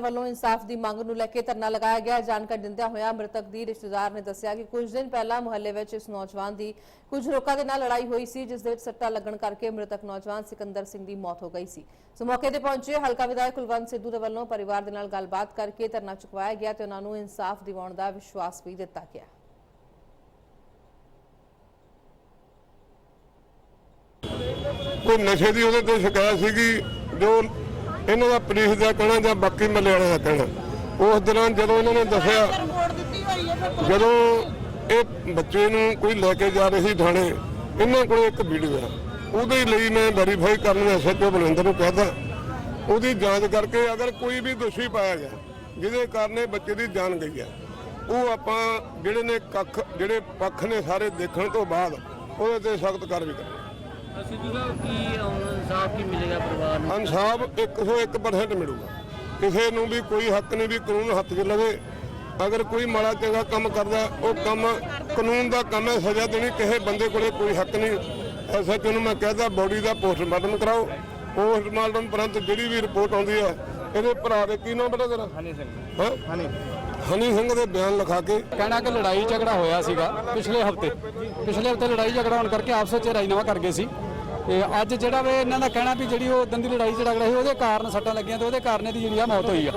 ਵਾਲਿਆਂ ਵੱਲੋਂ ਇਨਸਾਫ ਦੀ ਮੰਗ ਨੂੰ ਲੈ ਕੇ ਧਰਨਾ ਲਗਾਇਆ ਗਿਆ। ਜਾਣਕਾਰੀ ਦਿੰਦਿਆਂ ਹੋਇਆ ਮ੍ਰਿਤਕ ਦੀ ਰਿਸ਼ਤੇਦਾਰ ਨੇ ਦੱਸਿਆ ਕਿ ਕੁਝ ਦਿਨ ਪਹਿਲਾਂ ਮੁਹੱਲੇ ਵਿੱਚ ਇਸ ਨੌਜਵਾਨ ਦੀ ਕੁਝ ਲੋਕਾਂ ਦੇ ਨਾਲ ਲੜਾਈ ਹੋਈ ਸੀ, ਜਿਸ ਦੇ ਵਿੱਚ ਸੱਟਾ ਲੱਗਣ ਕਰਕੇ ਮ੍ਰਿਤਕ ਨੌਜਵਾਨ ਸਿਕੰਦਰ ਸਿੰਘ ਦੀ ਮੌਤ ਹੋ ਗਈ ਸੀ। ਸੋ ਮੌਕੇ ਤੇ ਪਹੁੰਚੇ ਹਲਕਾ ਵਿਧਾਇਕ ਕੁਲਵੰਤ ਸਿੱਧੂ ਦੇ ਵੱਲੋਂ ਪਰਿਵਾਰ ਦੇ ਨਾਲ ਗੱਲਬਾਤ ਕਰਕੇ ਧਰਨਾ ਚੁਕਵਾਇਆ ਗਿਆ ਤੇ ਉਹਨਾਂ ਨੂੰ ਇਨਸਾਫ ਦਿਵਾਉਣ ਦਾ ਵਿਸ਼ਵਾਸ ਵੀ ਦਿੱਤਾ ਗਿਆ। ਕੋਈ ਨਸ਼ੇ ਦੀ ਉਹਦੇ ਤੋਂ ਸ਼ਿਕਾਇਤ ਸੀਗੀ? ਜੋ ਇਹਨਾਂ ਦਾ ਪੁਲਿਸ ਦਾ ਕਹਿਣਾ ਜਾਂ ਬਾਕੀ ਮੱਲੇ ਵਾਲਿਆਂ ਦਾ ਕਹਿਣਾ। ਉਸ ਦੌਰਾਨ ਜਦੋਂ ਇਹਨਾਂ ਨੇ ਦੱਸਿਆ ਜਦੋਂ ਇਹ ਬੱਚੇ ਨੂੰ ਕੋਈ ਲੈ ਕੇ ਜਾ ਰਹੀ ਸੀ ਥਾਣੇ ਇਹਨਾਂ ਕੋਲੇ ਇੱਕ ਵੀਡੀਓ ਆ। ਉਹਦੇ ਲਈ ਮੈਂ ਵੈਰੀਫਾਈ ਕਰਨ ਐਸਐਚਓ ਬਲਵਿੰਦਰ ਨੂੰ ਕਹਤਾ ਉਹਦੀ ਜਾਂਚ ਕਰਕੇ ਅਗਰ ਕੋਈ ਵੀ ਦੋਸ਼ੀ ਪਾਇਆ ਗਿਆ ਜਿਹਦੇ ਕਾਰਨ ਇਹ ਬੱਚੇ ਦੀ ਜਾਨ ਗਈ ਹੈ ਉਹ ਆਪਾਂ ਜਿਹੜੇ ਨੇ ਕੱਖ ਜਿਹੜੇ ਪੱਖ ਨੇ ਸਾਰੇ ਦੇਖਣ ਤੋਂ ਬਾਅਦ ਉਹਦੇ ਤੇ ਸਖਤ ਕਾਰਵਾਈ ਕਰਾਂਗੇ। ਅਸੀਂ ਜੁਗਾ ਕੀ ਹੁਣ ਇਨਸਾਫ ਕੀ ਮਿਲੇਗਾ ਪਰਿਵਾਰ ਨੂੰ? ਇਨਸਾਫ 101% ਮਿਲੂਗਾ। ਕਿਸੇ ਨੂੰ ਵੀ ਕੋਈ ਹੱਕ ਨਹੀਂ ਵੀ ਕਾਨੂੰਨ ਹੱਥ 'ਚ ਲਵੇ। ਅਗਰ ਕੋਈ ਮਾੜਾ ਚੰਗਾ ਕੰਮ ਕਰਦਾ ਉਹ ਕੰਮ ਕਾਨੂੰਨ ਦਾ ਕੰਮ ਹੈ ਸਜ਼ਾ ਦੇਣੀ ਕਿਸੇ ਬੰਦੇ ਕੋਲੇ ਕੋਈ ਹੱਕ ਨਹੀਂ। ਐਸਐਚਓ ਨੂੰ ਮੈਂ ਕਹਿੰਦਾ ਬੋਡੀ ਦਾ ਪੋਸਟਮਾਰਟਮ ਕਰਾਓ। ਪੋਸਟਮਾਰਟਮ ਉਪਰੰਤ ਜਿਹੜੀ ਵੀ ਰਿਪੋਰਟ ਆਉਂਦੀ ਹੈ ਇਹਦੇ ਭਰਾ ਦੇ ਕੀ ਨਾਮ ਬਤਾ ਤੇਰਾ? ਹਨੀ ਸਿੰਘ। ਹਾਂ? ਹਨੀ। ਹਨੀ ਸਿੰਘ ਦੇ ਬਿਆਨ ਲਿਖਾ ਕੇ ਕਹਿਣਾ ਕਿ ਲੜਾਈ ਝਗੜਾ ਹੋਇਆ ਸੀਗਾ ਪਿਛਲੇ ਹਫ਼ਤੇ। ਪਿਛਲੇ ਹਫ਼ਤੇ ਲੜਾਈ ਝਗੜਾ ਹੋਣ ਕਰਕੇ ਆਪਸ ਵਿੱਚ ਰਾਜੀਨਾਮਾ ਕਰ ਗਏ ਸੀ। ਤੇ ਅੱਜ ਜਿਹੜਾ ਵੇ ਇਹਨਾਂ ਦਾ ਕਹਿਣਾ ਵੀ ਜਿਹੜੀ ਉਹ ਦੰਦੀ ਲੜਾਈ ਝਗੜਾ ਸੀ ਉਹਦੇ ਕਾਰਨ ਸੱਟਾਂ ਲੱਗੀਆਂ ਤੇ ਉਹਦੇ ਕਾਰਨ ਇਹਦੀ ਜਿਹੜੀ ਆ ਮੌਤ ਹੋਈ ਆ।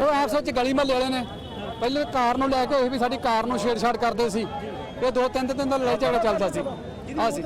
ਉਹ ਆਪਸ ਵਿੱਚ ਗਲੀ ਮਹੱਲੇ ਵਾਲੇ ਨੇ। ਪਹਿਲੇ ਕਾਰ ਨੂੰ ਲੈ ਕੇ ਹੋਏ ਵੀ ਸਾਡੀ ਕਾਰ ਨੂੰ ਛੇੜਛਾੜ ਕਰਦੇ ਸੀ। ਇਹ ਦੋ ਤਿੰਨ ਦਿਨ ਦਾ ਲੜਾਈ ਝਗੜਾ ਚੱਲਦਾ ਸੀ। ਆ ਸੀ